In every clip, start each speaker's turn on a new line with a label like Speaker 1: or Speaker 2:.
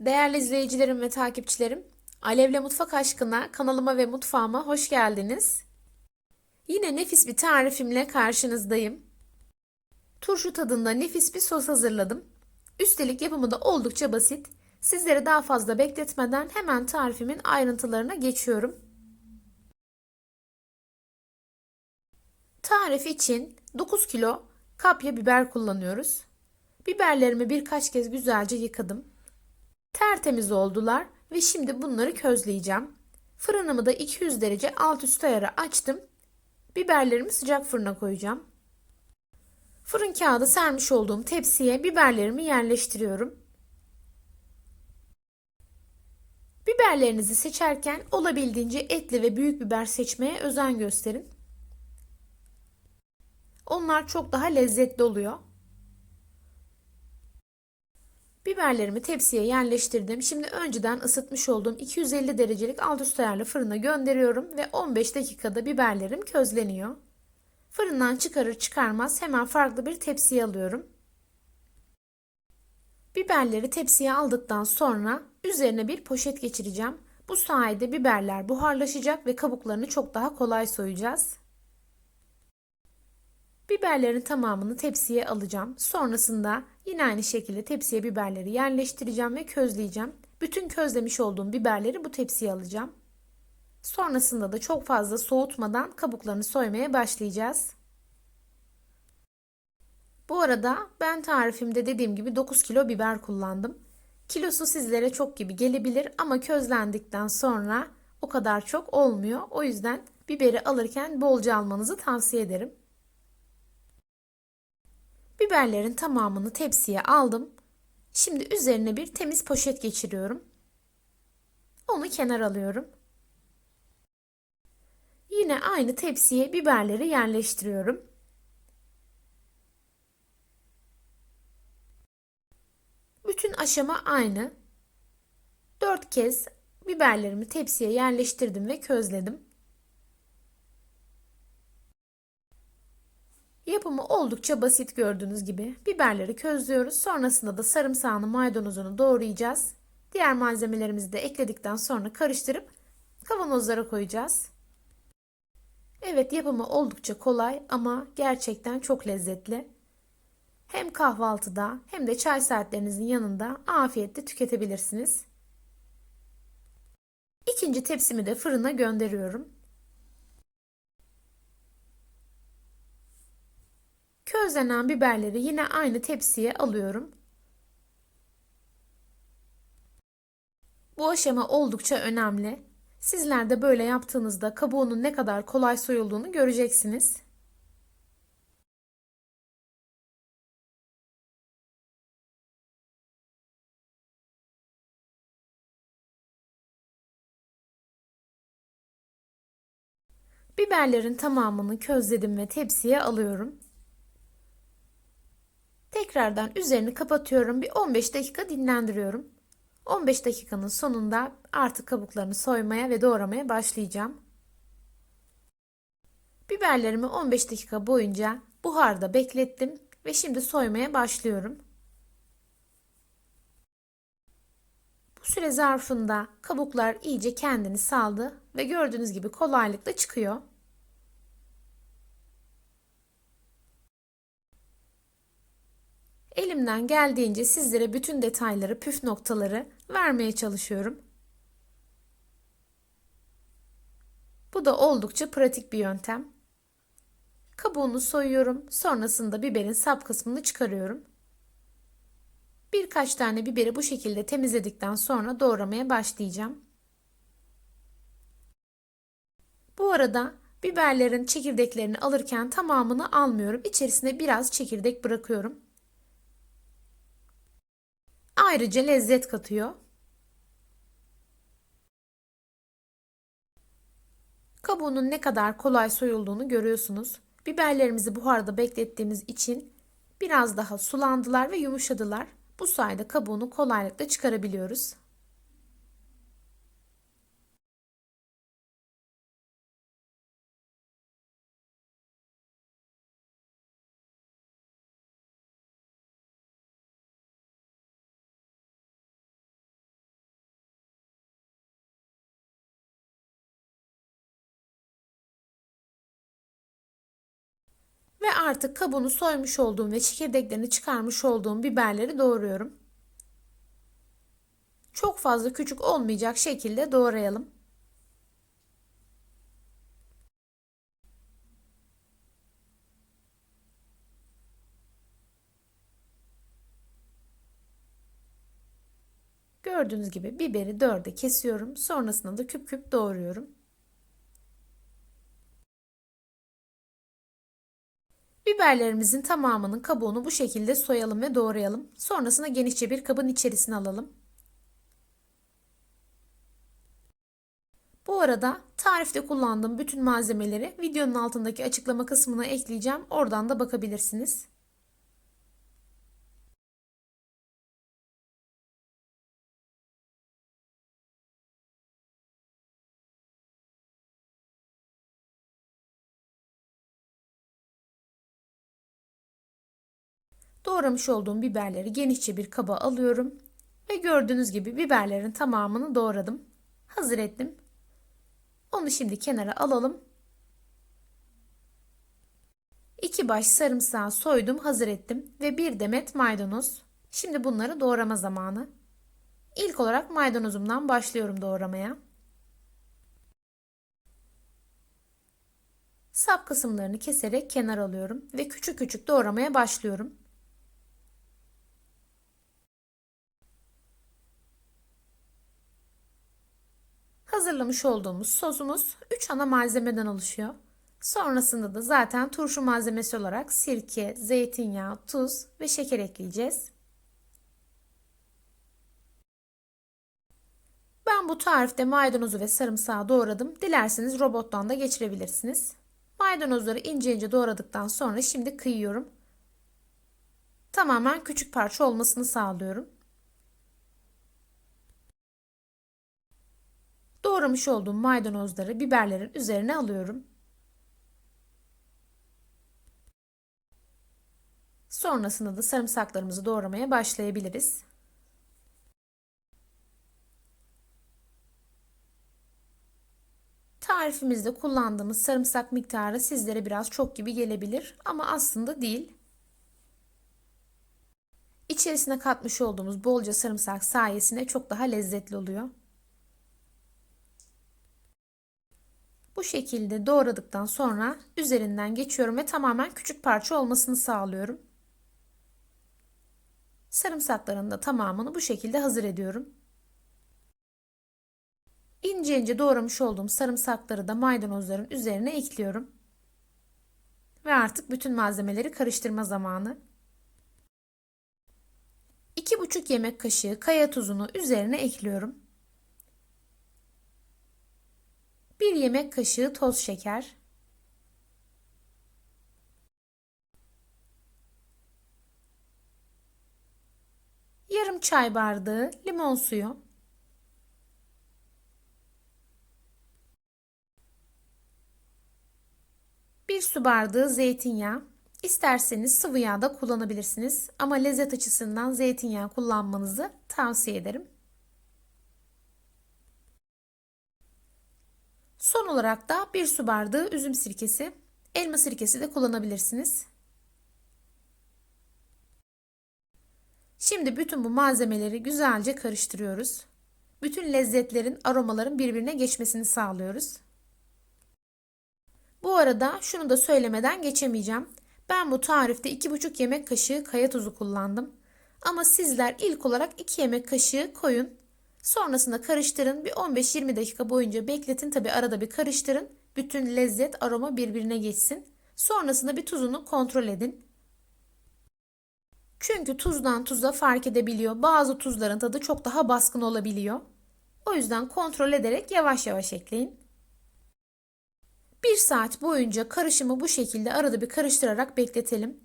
Speaker 1: Değerli izleyicilerim ve takipçilerim, Alevle Mutfak Aşkına kanalıma ve mutfağıma hoş geldiniz. Yine nefis bir tarifimle karşınızdayım. Turşu tadında nefis bir sos hazırladım. Üstelik yapımı da oldukça basit. Sizleri daha fazla bekletmeden hemen tarifimin ayrıntılarına geçiyorum. Tarif için 9 kilo kapya biber kullanıyoruz. Biberlerimi birkaç kez güzelce yıkadım. Tertemiz oldular ve şimdi bunları közleyeceğim. Fırınımı da 200 derece alt üst ayarı açtım. Biberlerimi sıcak fırına koyacağım. Fırın kağıdı sermiş olduğum tepsiye biberlerimi yerleştiriyorum. Biberlerinizi seçerken olabildiğince etli ve büyük biber seçmeye özen gösterin. Onlar çok daha lezzetli oluyor. Biberlerimi tepsiye yerleştirdim. Şimdi önceden ısıtmış olduğum 250 derecelik alt üst ayarlı fırına gönderiyorum ve 15 dakikada biberlerim közleniyor. Fırından çıkarır çıkarmaz hemen farklı bir tepsiye alıyorum. Biberleri tepsiye aldıktan sonra üzerine bir poşet geçireceğim. Bu sayede biberler buharlaşacak ve kabuklarını çok daha kolay soyacağız. Biberlerin tamamını tepsiye alacağım. Sonrasında yine aynı şekilde tepsiye biberleri yerleştireceğim ve közleyeceğim. Bütün közlemiş olduğum biberleri bu tepsiye alacağım. Sonrasında da çok fazla soğutmadan kabuklarını soymaya başlayacağız. Bu arada ben tarifimde dediğim gibi 9 kilo biber kullandım. Kilosu sizlere çok gibi gelebilir ama közlendikten sonra o kadar çok olmuyor. O yüzden biberi alırken bolca almanızı tavsiye ederim. Biberlerin tamamını tepsiye aldım. Şimdi üzerine bir temiz poşet geçiriyorum. Onu kenar alıyorum. Yine aynı tepsiye biberleri yerleştiriyorum. Bütün aşama aynı. 4 kez biberlerimi tepsiye yerleştirdim ve közledim. Yapımı oldukça basit gördüğünüz gibi. Biberleri közlüyoruz. Sonrasında da sarımsağını, maydanozunu doğrayacağız. Diğer malzemelerimizi de ekledikten sonra karıştırıp kavanozlara koyacağız. Evet yapımı oldukça kolay ama gerçekten çok lezzetli. Hem kahvaltıda hem de çay saatlerinizin yanında afiyetle tüketebilirsiniz. İkinci tepsimi de fırına gönderiyorum. Közlenen biberleri yine aynı tepsiye alıyorum. Bu aşama oldukça önemli. Sizler de böyle yaptığınızda kabuğunun ne kadar kolay soyulduğunu göreceksiniz. Biberlerin tamamını közledim ve tepsiye alıyorum. Tekrardan üzerini kapatıyorum. Bir 15 dakika dinlendiriyorum. 15 dakikanın sonunda artık kabuklarını soymaya ve doğramaya başlayacağım. Biberlerimi 15 dakika boyunca buharda beklettim ve şimdi soymaya başlıyorum. Bu süre zarfında kabuklar iyice kendini saldı ve gördüğünüz gibi kolaylıkla çıkıyor. Elimden geldiğince sizlere bütün detayları, püf noktaları vermeye çalışıyorum. Bu da oldukça pratik bir yöntem. Kabuğunu soyuyorum. Sonrasında biberin sap kısmını çıkarıyorum. Birkaç tane biberi bu şekilde temizledikten sonra doğramaya başlayacağım. Bu arada biberlerin çekirdeklerini alırken tamamını almıyorum. İçerisine biraz çekirdek bırakıyorum. Ayrıca lezzet katıyor. Kabuğunun ne kadar kolay soyulduğunu görüyorsunuz. Biberlerimizi buharda beklettiğimiz için biraz daha sulandılar ve yumuşadılar. Bu sayede kabuğunu kolaylıkla çıkarabiliyoruz. Ve artık kabuğunu soymuş olduğum ve çekirdeklerini çıkarmış olduğum biberleri doğruyorum. Çok fazla küçük olmayacak şekilde doğrayalım. Gördüğünüz gibi biberi dörde kesiyorum. Sonrasında da küp küp doğruyorum. Biberlerimizin tamamının kabuğunu bu şekilde soyalım ve doğrayalım. Sonrasında genişçe bir kabın içerisine alalım. Bu arada tarifte kullandığım bütün malzemeleri videonun altındaki açıklama kısmına ekleyeceğim. Oradan da bakabilirsiniz. Doğramış olduğum biberleri genişçe bir kaba alıyorum. Ve gördüğünüz gibi biberlerin tamamını doğradım. Hazır ettim. Onu şimdi kenara alalım. İki baş sarımsağı soydum, hazır ettim ve bir demet maydanoz. Şimdi bunları doğrama zamanı. İlk olarak maydanozumdan başlıyorum doğramaya. Sap kısımlarını keserek kenar alıyorum ve küçük küçük doğramaya başlıyorum. Hazırlamış olduğumuz sosumuz 3 ana malzemeden oluşuyor. Sonrasında da zaten turşu malzemesi olarak sirke, zeytinyağı, tuz ve şeker ekleyeceğiz. Ben bu tarifte maydanozu ve sarımsağı doğradım. Dilerseniz robottan da geçirebilirsiniz. Maydanozları ince ince doğradıktan sonra şimdi kıyıyorum. Tamamen küçük parça olmasını sağlıyorum. Doğramış olduğum maydanozları biberlerin üzerine alıyorum. Sonrasında da sarımsaklarımızı doğramaya başlayabiliriz. Tarifimizde kullandığımız sarımsak miktarı sizlere biraz çok gibi gelebilir ama aslında değil. İçerisine katmış olduğumuz bolca sarımsak sayesinde çok daha lezzetli oluyor. Bu şekilde doğradıktan sonra üzerinden geçiyorum ve tamamen küçük parça olmasını sağlıyorum. Sarımsakların da tamamını bu şekilde hazır ediyorum. İnce ince doğramış olduğum sarımsakları da maydanozların üzerine ekliyorum. Ve artık bütün malzemeleri karıştırma zamanı. 2,5 yemek kaşığı kaya tuzunu üzerine ekliyorum. 1 yemek kaşığı toz şeker, yarım çay bardağı limon suyu, bir su bardağı zeytinyağı. İsterseniz sıvı yağ da kullanabilirsiniz ama lezzet açısından zeytinyağı kullanmanızı tavsiye ederim. Son olarak da bir su bardağı üzüm sirkesi, elma sirkesi de kullanabilirsiniz. Şimdi bütün bu malzemeleri güzelce karıştırıyoruz. Bütün lezzetlerin, aromaların birbirine geçmesini sağlıyoruz. Bu arada şunu da söylemeden geçemeyeceğim. Ben bu tarifte 2,5 yemek kaşığı kaya tuzu kullandım. Ama sizler ilk olarak 2 yemek kaşığı koyun Sonrasında karıştırın. Bir 15-20 dakika boyunca bekletin. Tabi arada bir karıştırın. Bütün lezzet, aroma birbirine geçsin. Sonrasında bir tuzunu kontrol edin. Çünkü tuzdan tuza fark edebiliyor. Bazı tuzların tadı çok daha baskın olabiliyor. O yüzden kontrol ederek yavaş yavaş ekleyin. Bir saat boyunca karışımı bu şekilde arada bir karıştırarak bekletelim.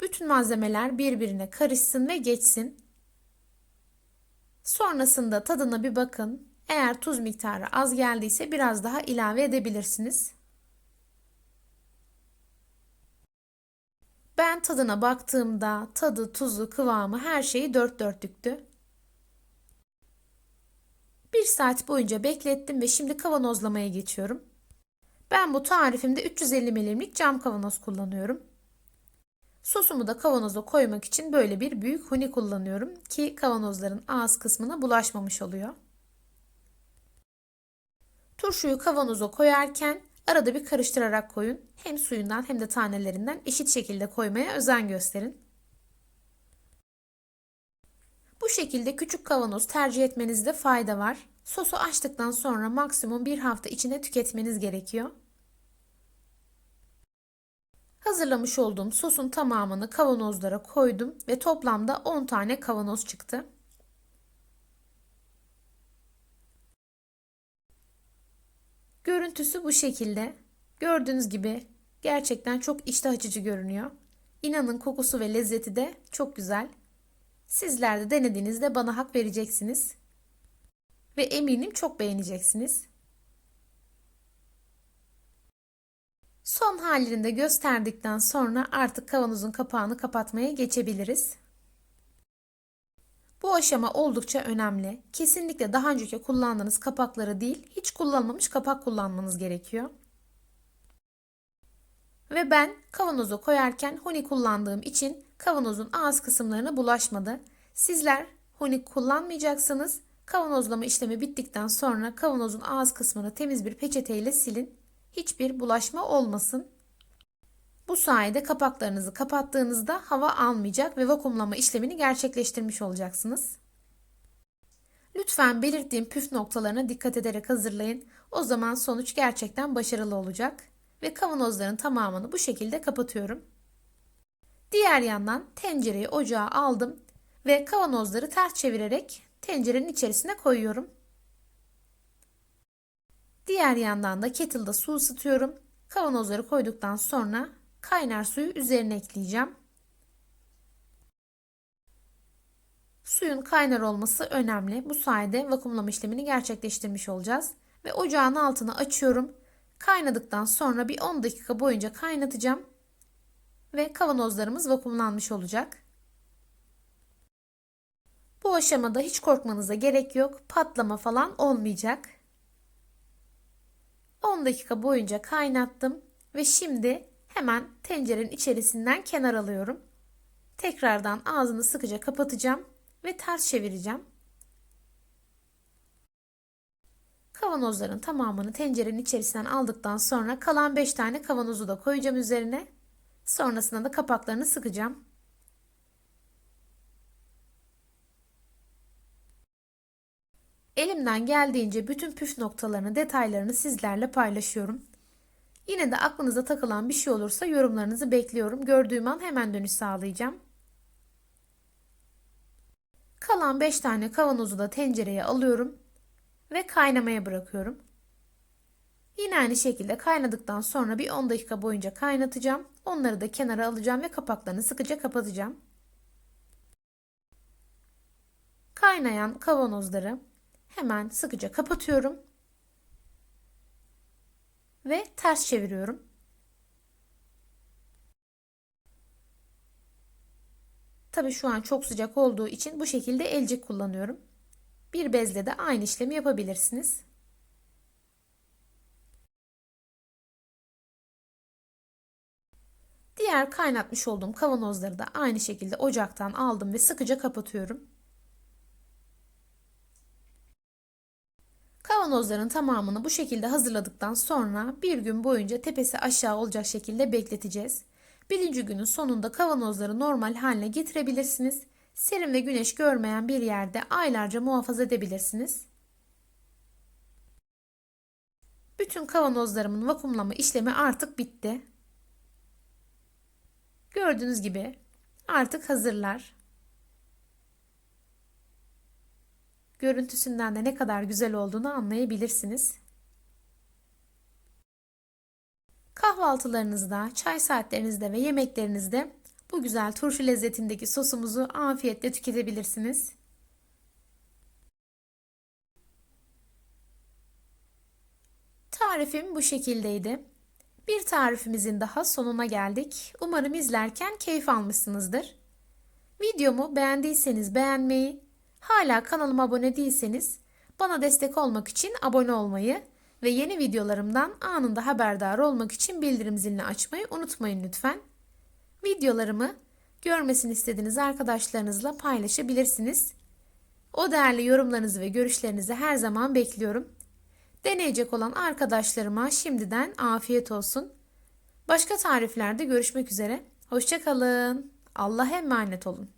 Speaker 1: Bütün malzemeler birbirine karışsın ve geçsin. Sonrasında tadına bir bakın. Eğer tuz miktarı az geldiyse biraz daha ilave edebilirsiniz. Ben tadına baktığımda tadı, tuzu, kıvamı her şeyi dört dörtlüktü. Bir saat boyunca beklettim ve şimdi kavanozlamaya geçiyorum. Ben bu tarifimde 350 milimlik cam kavanoz kullanıyorum. Sosumu da kavanoza koymak için böyle bir büyük huni kullanıyorum ki kavanozların ağız kısmına bulaşmamış oluyor. Turşuyu kavanoza koyarken arada bir karıştırarak koyun. Hem suyundan hem de tanelerinden eşit şekilde koymaya özen gösterin. Bu şekilde küçük kavanoz tercih etmenizde fayda var. Sosu açtıktan sonra maksimum bir hafta içinde tüketmeniz gerekiyor. Hazırlamış olduğum sosun tamamını kavanozlara koydum ve toplamda 10 tane kavanoz çıktı. Görüntüsü bu şekilde. Gördüğünüz gibi gerçekten çok iştah açıcı görünüyor. İnanın kokusu ve lezzeti de çok güzel. Sizler de denediğinizde bana hak vereceksiniz. Ve eminim çok beğeneceksiniz. Son halini de gösterdikten sonra artık kavanozun kapağını kapatmaya geçebiliriz. Bu aşama oldukça önemli. Kesinlikle daha önceki kullandığınız kapakları değil, hiç kullanmamış kapak kullanmanız gerekiyor. Ve ben kavanoza koyarken huni kullandığım için kavanozun ağız kısımlarına bulaşmadı. Sizler huni kullanmayacaksınız. Kavanozlama işlemi bittikten sonra kavanozun ağız kısmını temiz bir peçeteyle silin. Hiçbir bulaşma olmasın. Bu sayede kapaklarınızı kapattığınızda hava almayacak ve vakumlama işlemini gerçekleştirmiş olacaksınız. Lütfen belirttiğim püf noktalarına dikkat ederek hazırlayın. O zaman sonuç gerçekten başarılı olacak. Ve kavanozların tamamını bu şekilde kapatıyorum. Diğer yandan tencereyi ocağa aldım ve kavanozları ters çevirerek tencerenin içerisine koyuyorum. Diğer yandan da kettle'da su ısıtıyorum. Kavanozları koyduktan sonra kaynar suyu üzerine ekleyeceğim. Suyun kaynar olması önemli. Bu sayede vakumlama işlemini gerçekleştirmiş olacağız. Ve ocağın altını açıyorum. Kaynadıktan sonra bir 10 dakika boyunca kaynatacağım. Ve kavanozlarımız vakumlanmış olacak. Bu aşamada hiç korkmanıza gerek yok. Patlama falan olmayacak. 10 dakika boyunca kaynattım ve şimdi hemen tencerenin içerisinden kenar alıyorum. Tekrardan ağzını sıkıca kapatacağım ve ters çevireceğim. Kavanozların tamamını tencerenin içerisinden aldıktan sonra kalan 5 tane kavanozu da koyacağım üzerine. Sonrasında da kapaklarını sıkacağım. Elimden geldiğince bütün püf noktalarını, detaylarını sizlerle paylaşıyorum. Yine de aklınıza takılan bir şey olursa yorumlarınızı bekliyorum. Gördüğüm an hemen dönüş sağlayacağım. Kalan 5 tane kavanozu da tencereye alıyorum ve kaynamaya bırakıyorum. Yine aynı şekilde kaynadıktan sonra bir 10 dakika boyunca kaynatacağım. Onları da kenara alacağım ve kapaklarını sıkıca kapatacağım. Kaynayan kavanozları hemen sıkıca kapatıyorum. Ve ters çeviriyorum. Tabii şu an çok sıcak olduğu için bu şekilde elcik kullanıyorum. Bir bezle de aynı işlemi yapabilirsiniz. Diğer kaynatmış olduğum kavanozları da aynı şekilde ocaktan aldım ve sıkıca kapatıyorum. Kavanozların tamamını bu şekilde hazırladıktan sonra bir gün boyunca tepesi aşağı olacak şekilde bekleteceğiz. Birinci günün sonunda kavanozları normal haline getirebilirsiniz. Serin ve güneş görmeyen bir yerde aylarca muhafaza edebilirsiniz. Bütün kavanozlarımın vakumlama işlemi artık bitti. Gördüğünüz gibi artık hazırlar. Görüntüsünden de ne kadar güzel olduğunu anlayabilirsiniz. Kahvaltılarınızda, çay saatlerinizde ve yemeklerinizde bu güzel turşu lezzetindeki sosumuzu afiyetle tüketebilirsiniz. Tarifim bu şekildeydi. Bir tarifimizin daha sonuna geldik. Umarım izlerken keyif almışsınızdır. Videomu beğendiyseniz beğenmeyi, hala kanalıma abone değilseniz bana destek olmak için abone olmayı ve yeni videolarımdan anında haberdar olmak için bildirim zilini açmayı unutmayın lütfen. Videolarımı görmesini istediğiniz arkadaşlarınızla paylaşabilirsiniz. O değerli yorumlarınızı ve görüşlerinizi her zaman bekliyorum. Deneyecek olan arkadaşlarıma şimdiden afiyet olsun. Başka tariflerde görüşmek üzere. Hoşçakalın. Allah'a emanet olun.